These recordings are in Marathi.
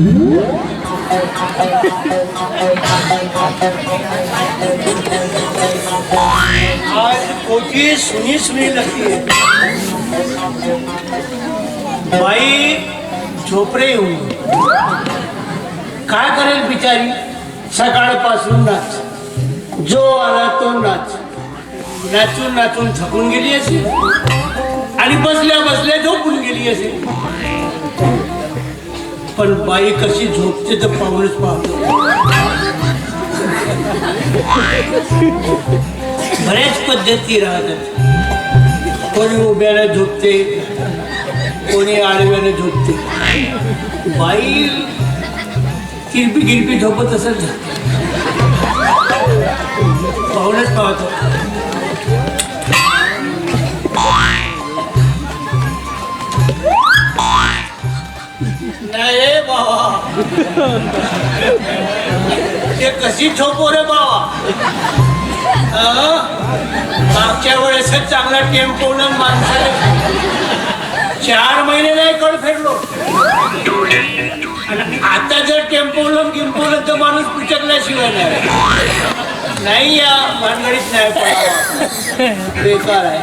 आज पोथी सुनी सुनी लगती है। बाई झोपरे हुई काय करेल बिचारी? सकाळपासून नाच। जो आला तो नाच। नाचून नाचून थकून गेली असेल? आणि बसल्या बसल्या झोपून गेली असेल? पण बाई कशी झोपते तर पाहूनच पाहतो. बऱ्याच पद्धती राहतात. कोणी उभ्याने झोपते कोणी आडव्याने झोपते. बाई किरपी किरपी झोपत असेल पाहूनच पाहतो. ते कशी झोपो रे बाबा? मागच्या वेळेसच चांगला टेम्पो माणसाने चार महिने नाही कड फेडलो आता जर टेम्पोलन गिंपवलं तर माणूस पिचकल्याशिवाय नाही. नाही या भानगडीत नाही बेकार आहे.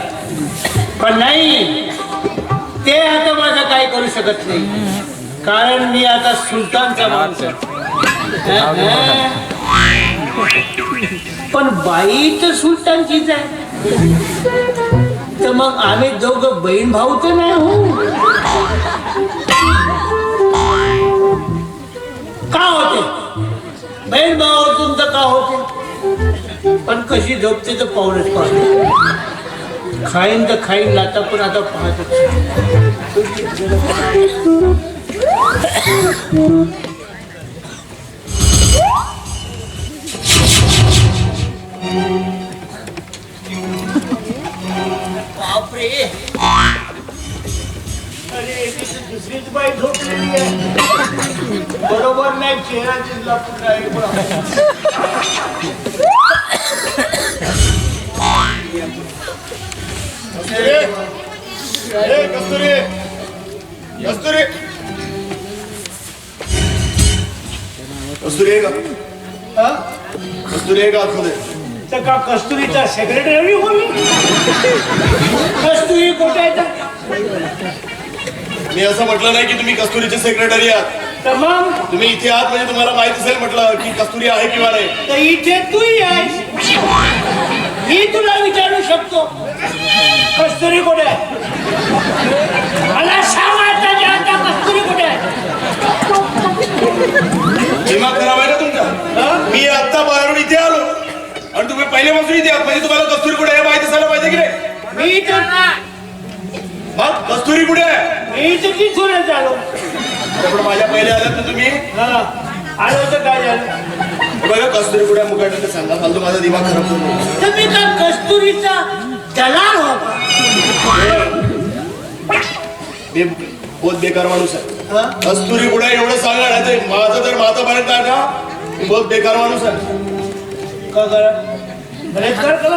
पण नाही ते आता माझा काय करू शकत नाही. कारण मी आता सुलतानचा माणूस आहे. पण बाई तर सुलतानचीच आहे. तर मग आम्ही दोघं बहीण भाऊ तर नाही हो. का होते? बहीण भाऊ तुमचं का होते? पण कशी झोपते तर पाहूनच पाहतो. खाईन तर खाईन लाता पण आता पाहतो बरोबर नाही चेहरा चिजला पुन्हा कस्तुरी कस्तुरी। कस्तुरी आहे का? हा? कस्तुरी आहे का आतमध्ये? तर का कस्तुरीचा सेक्रेटरी होईल कस्तुरी कुठे आहे तर? मी असं म्हटलं नाही की तुम्ही कस्तुरीचे सेक्रेटरी आहात. तर मग? तुम्ही इथे आहात म्हणजे तुम्हाला माहीत असेल म्हटलं की कस्तुरी आहे किंवा नाही. तर इथे तूही आहेस. मी तुला विचारू शकतो. कस्तुरी कुठे आहे? मला सांग आता जे आता कस्तुरी कुठे आहे दिमाग खराब आहे का तुमचा? मी आता बाहेरून इथे आलो. आणि तुम्ही पहिल्यापासून इथे आहात. म्हणजे तुम्हाला कस्तुरी कुठे आहे माहीत असायला पाहिजे की नाही? मी तर मग कस्तुरी कुठे आहे? मी तर तिथूनच आलो. पण माझ्या पहिले आल्यात ना तुम्ही? हा. आलो तर काय झालं? बघा कस्तुरी कुठे मुकाट ते सांगा. फालतू माझा दिमाग खराब. तर मी का कस्तुरीचा दलाल होता. बहुत बेकार माणूस आहे. हा? कस्तुरी आहे एवढं सांगा ना ते माझं जर माता पर्यंत आहे ना बहुत बेकार माणूस आहे. का करा? बलात्कार करा.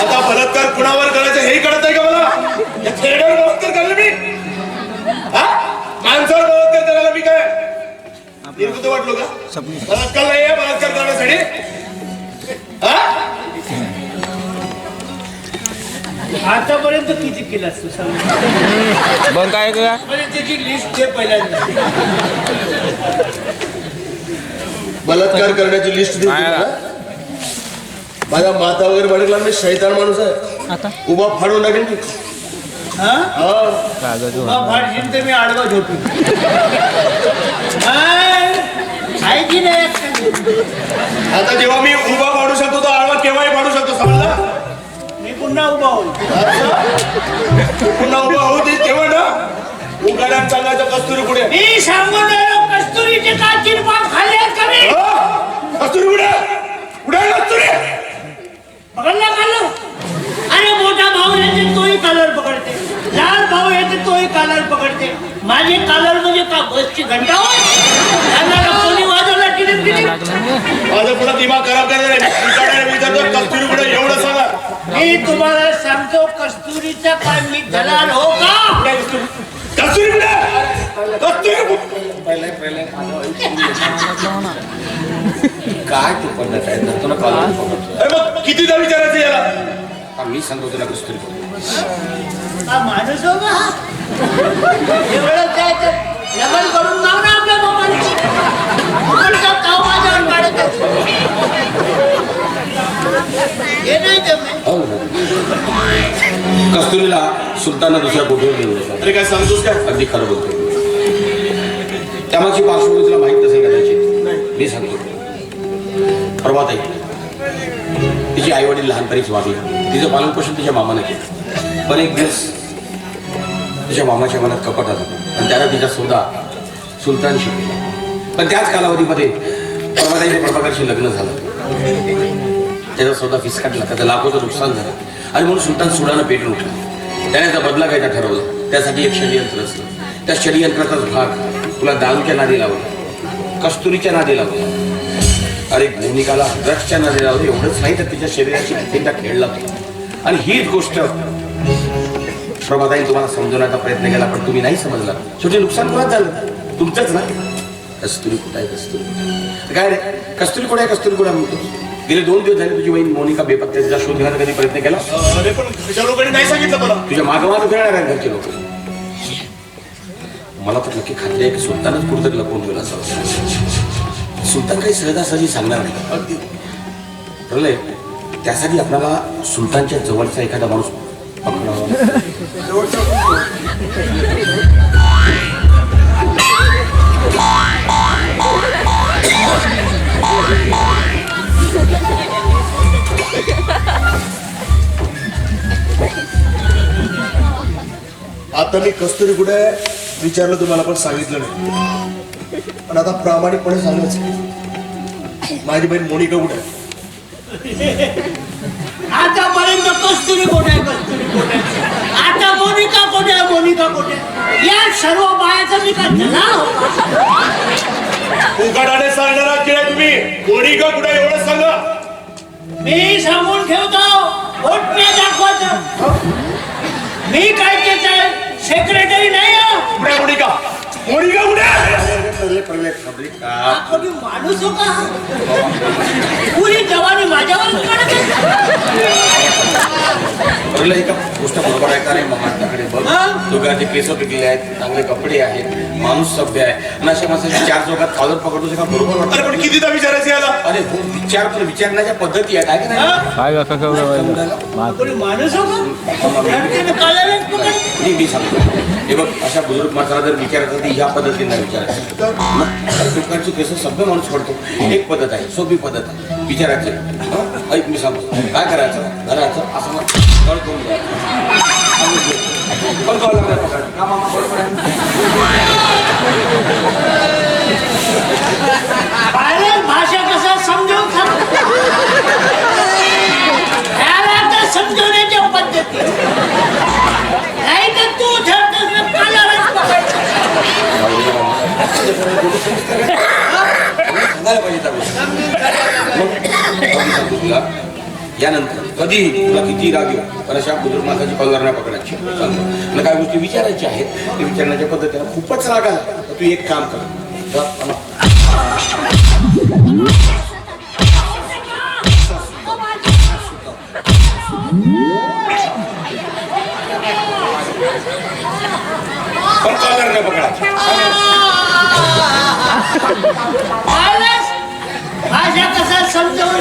आता बलात्कार कुणावर करायचं हे कळत आहे का मला? या थेरड्यावर बलात्कार करायला मी? हा? माणसावर बलात्कार करायला मी काय? निर्बुद्ध वाटलो का? बलात्कार नाही आहे बलात्कार करण्यासाठी. हा? आतापर्यंत किती केलास तू सांग मग काय का म्हणजे त्याची लिस्ट दे पहिल्यांदा. बलात्कार करण्याची लिस्ट? माझा माता वगैरे भडकला मी शैतान माणूस आहे. आता? उभा फाडून टाकेन की. हा? हा. कागद मग फाडशील तर मी आडवा झोपी आहे की नाही? आता जेव्हा मी उभा पाडू शकतो तो आडवा केव्हाही पाडू शकतो समजला? मी पुन्हा उभा होईल. पुन्हा उभा होऊ दे तेव्हा ना उगाड्यात सांगायचं कस्तुरी पुढे. मी सांगून राहिलो कस्तुरीचे काचीर पाक खाल्ले कमी कस्तुरी पुढे पुढे कस्तुरी पकडला खाल्लं अरे मोठा भाऊ येते तोही कालर पकडते लहान भाऊ येते तोही कालर पकडते माझे कालर म्हणजे का बसची घंटा होय त्यांना कोणी वाजवला टिलिप टिलिप माझं पुन्हा दिमाग खराब करणार विचारतो कस्तुरी पुढे एवढं कस्तुरीचा काय मी दलाल हो का? काय तू पद्धत आहे तर तुला कॉल अरे मग कितीदा विचारायचं याला? मी सांगतो तुला कस्तुरी हा माणूस हो का? हा? एवढं काय तर लग्न करून जाऊ ना आपल्या बाबांची. माझ्यावर काढत आहे? हे नाही जमत. हो कस्तुरीला सुलताना दुसऱ्या कुठे घेऊन अरे काय सांगतोस काय? अगदी खरं बोलतो त्यामागची पार्श्वभूमी तुला माहीत नसेल कदाचित. मी सांगतो. प्रभाताई तिची आई वडील लहानपणीच वागली तिचं पालनपोषण तिच्या मामाने केलं. पण एक दिवस तिच्या मामाच्या मनात कपट आलं. आणि त्याला तिचा सौदा सुलतान शिकला पण त्याच कालावधीमध्ये प्रभाताईच्या प्रभाकरशी लग्न झालं. त्याचा सौदा फिसकाटला त्याचं लाखोचं नुकसान झालं. आणि म्हणून सुलतान सुडानं पेटून उठला. त्याने त्याचा बदला घ्यायचा ठरवलं. त्यासाठी एक षडयंत्र असलं. त्या षडयंत्राचाच भाग तुला दारूच्या नादी लावला. कस्तुरीच्या नादी लावला. अरे भूमिकाला ड्रग्सच्या नादी लावली. एवढंच नाही तर तिच्या शरीराची कितींदा खेळला लागतो आणि हीच गोष्ट प्रभाताई तुम्हाला समजवण्याचा प्रयत्न केला पण तुम्ही नाही समजला. शेवटी नुकसान कोणाच झालं? तुमचंच ना? कस्तुरी कुठं आहे? कस्तुरी काय रे? कस्तुरी कुठे आहे? कस्तुरी कुठे म्हणतो गेले दोन दिवस झाले तुझी बहीण मोनिका बेपत्त्याचा शोध घेण्याचा कधी प्रयत्न केला? अरे पण तुझ्या लोकांनी नाही सांगितलं मला. तुझ्या मागं फिरणार आहेत घरचे लोक. मला तर नक्की खात्री आहे की सुलतानच कुठंतरी लपवून गेला असं सुलतान काही सहजासहजी सांगणार नाही. अगदी. ठरलंय त्यासाठी आपल्याला सुलतानच्या जवळचा एखादा माणूस पकडावा आता मी कस्तुरी कुठे विचारलं तुम्हाला पण सांगितलं नाही. पण आता प्रामाणिकपणे सांगायचं. माझी बहीण मोनिका कुठे आहे? आतापर्यंत कस्तुरी कोण कस्तुरी कुठे आहे? आता मोनिका कुठे मोनिका कोठे या सर्व बायाचा मी काय जला उघडाने सांगणारा किडा तुम्ही? मोनिका कुठे आहे एवढं सांगा? मी सांगून ठेवतो घोटणे दाखवायचं मी काय त्याचा सेक्रेटरी नाही हो. कुठे आहे मोनिका मोनिका कुठे? आहे? हा कोणी माणूस हो का? पुरी जवानी माझ्यावर काढत ठरलं एका गोष्ट बरोबर आहे का रे महाराष्ट्राकडे बघ? दोघांचे केस पिकले आहेत चांगले कपडे आहेत माणूस सभ्य आहे. आणि अशा माणसाची चार चौकात कॉलर पकडतो का बरोबर वाटतं. पण कितीदा विचारायचं याला? अरे हो विचार पण विचारण्याच्या पद्धती आहेत आहे की नाही? माणूस हो. मी सांगतो. हे बघ अशा बुजुर्ग माणसाला जर विचारायचं तर ह्या पद्धतीने विचारायचं. लोकांचे केस सभ्य माणूस पडतो. एक पद्धत आहे सोपी पद्धत आहे. विचारायचं हं? ऐक मी सांगतो. काय करायचं? घराचं असं मग कळ करून द्यायचं. पकड. का मामा बरोबर भाषा कसं समजू सांगतो ह्याला तर समजवण्याच्या पद्धती नाही तर तू ठरतोस ना कालावधीत पकडतो. सांगायला पाहिजे त्या गोष्टी. मग मी सांगतो तुला यानंतर कधी तुला किती राग येऊ? पण अशा बुजुर्ग माणसाची कॉलर पकडायची. सांगतो काय गोष्टी विचारायची आहेत. ते विचारण्याच्या पद्धतीने खूपच राग आला. तर तू एक काम कर. जा, पण कॉलर नाही पकडायची. भाषा कसा समजावून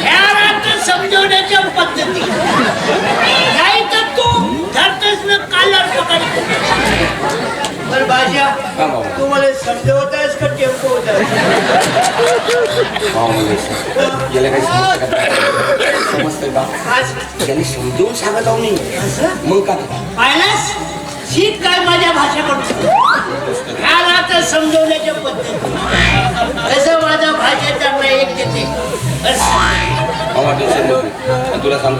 ह्याला तर समजवण्याच्या पद्धती. नाही तर तू धरतोस ना पकडतो भाषा. तू मला समजवत आहेस का टेम्पो होत हा, म्हणजे याला काही समजतं का? समजतं का? याने समजून सांगत आहो मी. मग का पाहिलास? शीत काय माझ्या भाषेकडून? ह्याला तर समजवण्याच्या पद्धती. कसं माझा भाषा चांगला एक देते? 엄마 좀 쎄려. 누나 상,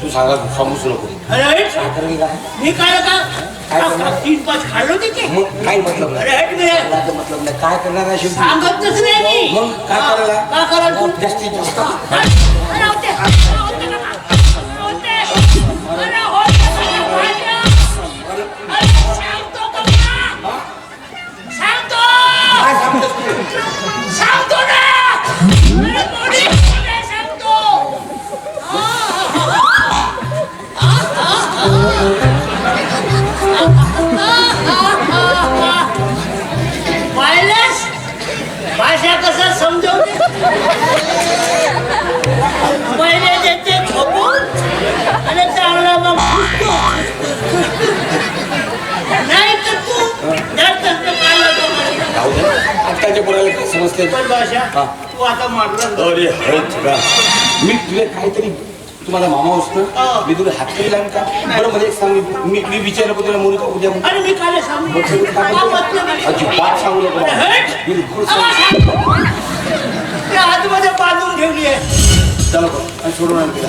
두 상가 사무소 놓고. अरे करेगा ये काय का काय तीन पाच खाल्लो तिथे मग काय मतलब नाही अरे हट गया मला तर मतलब नाही काय करणार आहे शेवटी सांगतच नाही मी मग काय करायला? का करायला तू? जास्तीत जास्त अरे होते होते का? होते. अरे होते सगळं भांडण. अरे सांगतो का मला? सांगतो काय सांगतोस तू? सांगतो ना अरे पोराला काय समजते पण भाषा हा. तू आता मारला अरे हळद का मी तुला काहीतरी तुम्हाला मामा हा. असतो मी तुला हात केला का बरं मला एक सांग मी मी विचारलं का तुला मोरीचा उद्या अरे मी काय सांगू काय? अजिबात सांगू नको मला. हट! बिलकुल सांगू आतमध्ये बांधून ठेवली आहे चला बघ, आणि सोडून आण तिला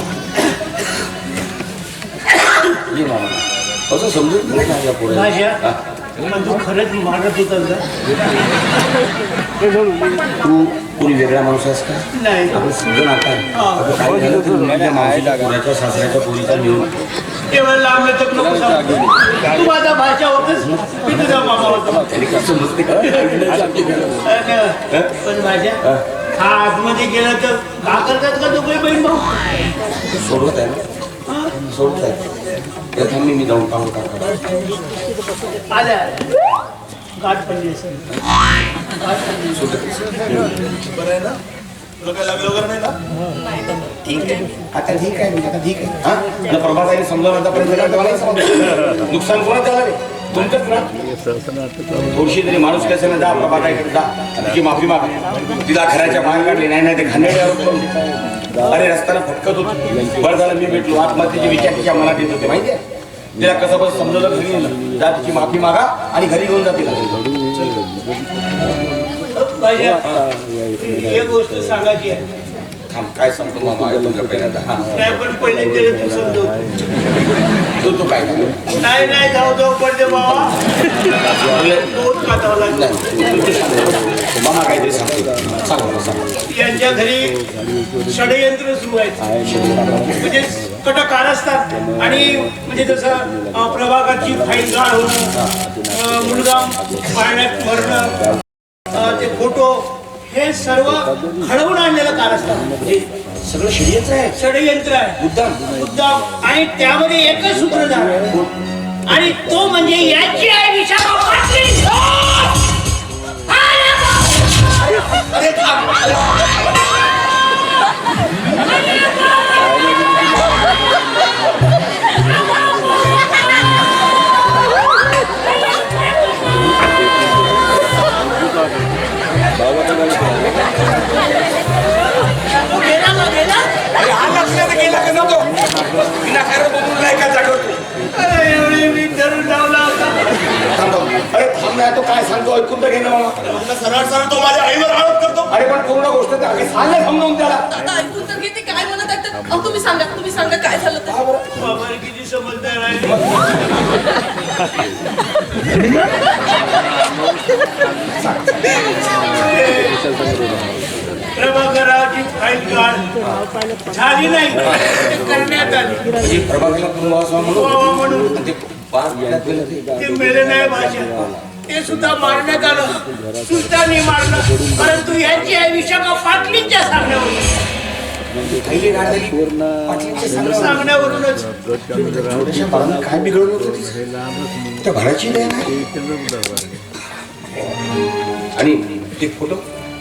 ये मामा असं समजून घे ना या पोराला. भाषा हा. तू खरंच मारत होता तू कोणी वेगळा माणूस आहेस का? नाही. आपण समजून आता हा. काय झालं? तर सासऱ्याच्या पोरीचा मिळून केवळ लांबलं तर नको सांगू. तू माझा भाषा होतस मी तुझा मामा होतो त्याने कसं समजते का अन, पण भाषा हा. आतमध्ये गेला तर का करतात का दोघे बहीण भाऊ? सोडवत आहे ना? सोडत आहे. प्रथम मी मी जाऊन पाहू टाकतो आल्या गाठ पडली असेल बरं आहे ना ठीक आहे. आता ठीक आहे म्हणजे आता ठीक आहे. हा? प्रभाताईने समजावून आतापर्यंत समजलं. नुकसान कोणाचं झालं रे? तुमचंच ना? थोडीशी तरी माणूस कसं ना जा प्रभाताईकडे जा. तिची माफी मागा. तिला घराच्या बाहेर काढली नाही नाही ते घाणेरडे अरे रस्त्याला फटकत होतो बरं झालं मी भेटलो. आत्महत्येची विचार तिच्या मनात येत होते माहितीये? तिला कसं बस समजवलं घरी जा तिची माफी मागा आणि घरी घेऊन जा तिला. एक गोष्ट सांगायची आहे. थांब काय सांगतो मामा तुझ्या पहिल्यांदा. हा. नाही पण पहिले तरी तू तू तू काय? नाही नाही जाऊ जाऊ पडते बाबा. दूध लागलं. तू-. मामा काहीतरी सांगतो? सांग मला सांग. यांच्या घरी षडयंत्र सुरू आहेत. म्हणजे कटक कारस्थान आणि म्हणजे जसं अं, प्रभागाची फाईल गाळ होणं अं, मुलगा पाळण्यात मरणं अं, ते फोटो हे सर्व घडवून आणलेलं कारस्थान. म्हणजे सगळं षडयंत्र आहे. षडयंत्र आहे. मुद्दाम. मुद्दाम. आणि त्यामध्ये एकच सूत्रधार आहे. आणि तो म्हणजे याची आहे विशाखा पाटील. अरे थांब. अरे थांब ना तो काय सांगतो ऐकून तर घेणं सरळ सरळ तो माझ्या आईवर आरोप करतो. अरे पण पूर्ण गोष्ट तर आधी सांग ना समजावून त्याला. आता ऐकून तर घेते काय म्हणत आहेत तर. अहो, तुम्ही सांगा तुम्ही सांगा काय झालं तर बाबा किती समजदार आहे? प्रभाकराची फाईल काढ. झाली नाही. ते करण्यात आली. म्हणजे प्रभागाला म्हणून. आणि ते गेलं ते. ते मेले नाही भाषा ते सुद्धा मारण्यात आलं सुद्धांनी मारलं परंतु यांची आहे विशाखा पाटलींच्या सांगण्यावरून पहिली गाड झाली पाटलींच्या सांगण्यावर. सांगण्यावरूनच काय बिघडवलं होतं? त्या घराची. आणि ते फोटो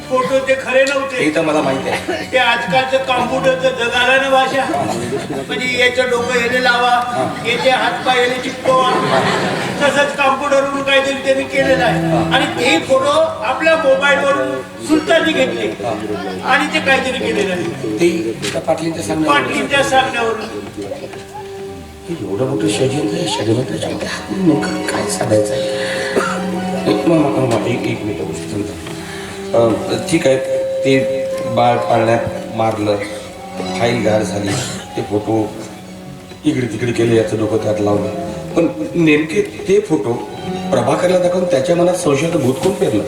फोटो ते खरे नव्हते. ते तर मला माहिती आहे. ते आजकालचं कॉम्प्युटरचं जग आलं ना भाषा. म्हणजे याचं डोकं याने लावा याचे हातपाय याने चिपकवा. तसंच कॉम्प्युटरवरून काहीतरी त्यांनी केलेलं आहे. आणि ते फोटो आपल्या मोबाईलवरून सुलतानी घेतले. आणि ते काहीतरी केलेलं आहे. ते त्या पाटलींच्या सांगण्यावर पाटलींच्या सांगण्यावरून. एवढं मोठं षडयंत्र आहे षडयंत्राच्या मध्ये हात नेमकं काय साधायचं आहे? एक मामा, एक एक मिनिट गोष्ट समजा ठीक आहे. ते बाळ पाळण्यात मारलं फाईल गार झाली ते फोटो इकडे तिकडे केले याचं डोकं त्यात लावलं. पण नेमके ते फोटो प्रभाकरला दाखवून त्याच्या मनात संशयाचं भूत कोण पेरलं?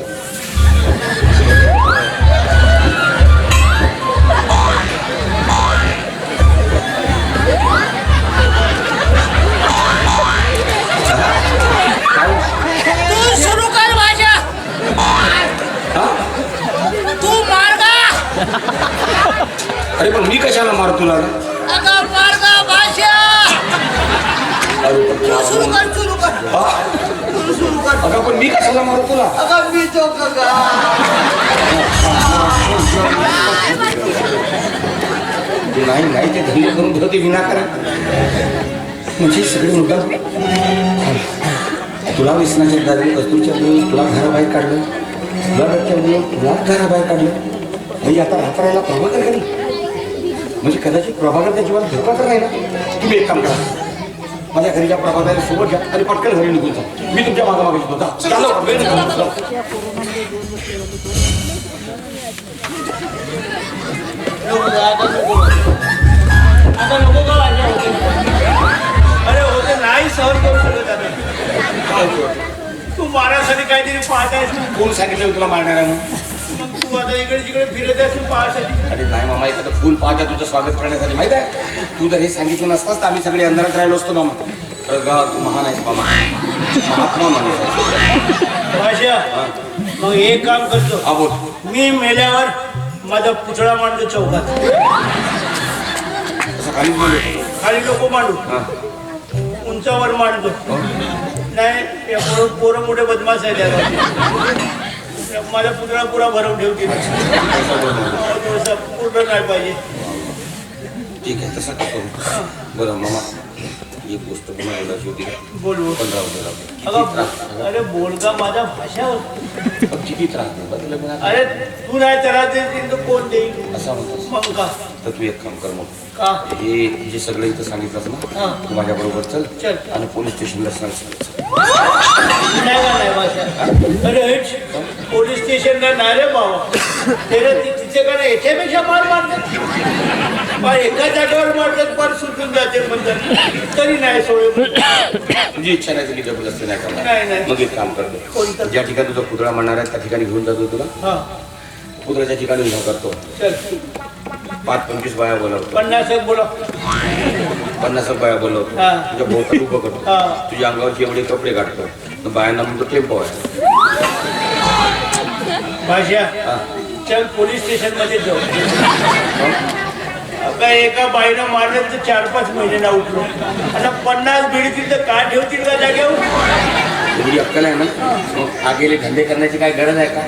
अरे पण मी कशाला मारतो ना अगं पण मी कशाला मारू तुला नाही नाही ते धंदे करून तुला विना करा. म्हणजे सगळे मुद्दा तुला व्यसनाच्या दारी कस्तूरच्या तुला घराबाहेर काढलं. तुला त्याच्यामुळे तुला घराबाहेर काढलं. म्हणजे आता राहता प्रभाकर करी म्हणजे कदाचित प्रभाकर त्या जीवाला धोका तर नाही ना? तुम्ही एक काम करा. माझ्या घरीच्या प्रभाकरला सोबत घ्या आणि पटकन घरी निघून जा. मी तुमच्या मागे मागे अरे होते नाही सहन करू शकत तू मारासाठी काहीतरी पाहत आहेस तू कोण सांगितलं तुला मारणार तू आता इकडे तिकडे फिरत पाहासाठी अरे नाही मामा एखादं फुल पाहता तुझं स्वागत करण्यासाठी माहीत आहे? तू जर हे सांगितलं नसतास तर आम्ही सगळे अंधारात राहिलो असतो मामा. तर गा तू महान आहेस मामा. महात्मा माणूस आहेस. भाषा मग एक काम करतो. हा बोल. मी मेल्यावर माझा पुतळा मांडतो चौकात. तसं बोलू? खाली लोक मांडू. हा. उंचावर मांडतो. नाही या पोरं पोरं मोठे बदमाश आहेत या गावात. माझा पुतळा पुरा मामा. थोडंसं पूर्ण नाही पाहिजे. ठीक आहे तसं का करू. बरं मामा एक गोष्ट एवढाची होती बोल त्रास अरे बोल का माझा भाषा किती त्रास अरे तू नाही त्याला देतील तर कोण देईल? असा म्हणतोस. मग का? तर तू एक काम कर मग. का? हे जे सगळं इथं सांगितलंस ना हा. तू माझ्या बरोबर चल चल. आणि पोलीस स्टेशनला सांग. नाही का नाही भाषा अरे हेच पोलीस स्टेशनला नाही रे बाबा तेरे ति- तिथे का नाही याच्यापेक्षा मार मारतात. पण एका जागेवर मारतात पण सुटून जाते म्हणतात. तरी नाही सोय. तुझी इच्छा नाही तुझी जबरदस्ती नाही नाही, करणार. नाही. मग एक काम करतो कोणतं? ज्या ठिकाणी तुझा पुतळा म्हणणार आहे त्या ठिकाणी घेऊन जातो तुला. हा. पुतळ्याच्या ठिकाणी उभा करतो. चल. पाच पंचवीस बाया बोलवतो पन्नास एक बोला. पन्नास बाया बोलवतो. तुझ्या भोवताल उभं करतो. तुझ्या अंगावरचे एवढे कपडे काढतो. बायांना म्हणतो टेम्पो आहे. चल पोलीस स्टेशनमध्ये जाऊ. आता एका बाईनं मारलं तर चार पाच महिन्यांना उठलो. आता पन्नास भिडतील तर का ठेवतील का जागेवर? एवढी अक्कल आहे ना? मग आगेले धंदे करण्याची काय गरज आहे का?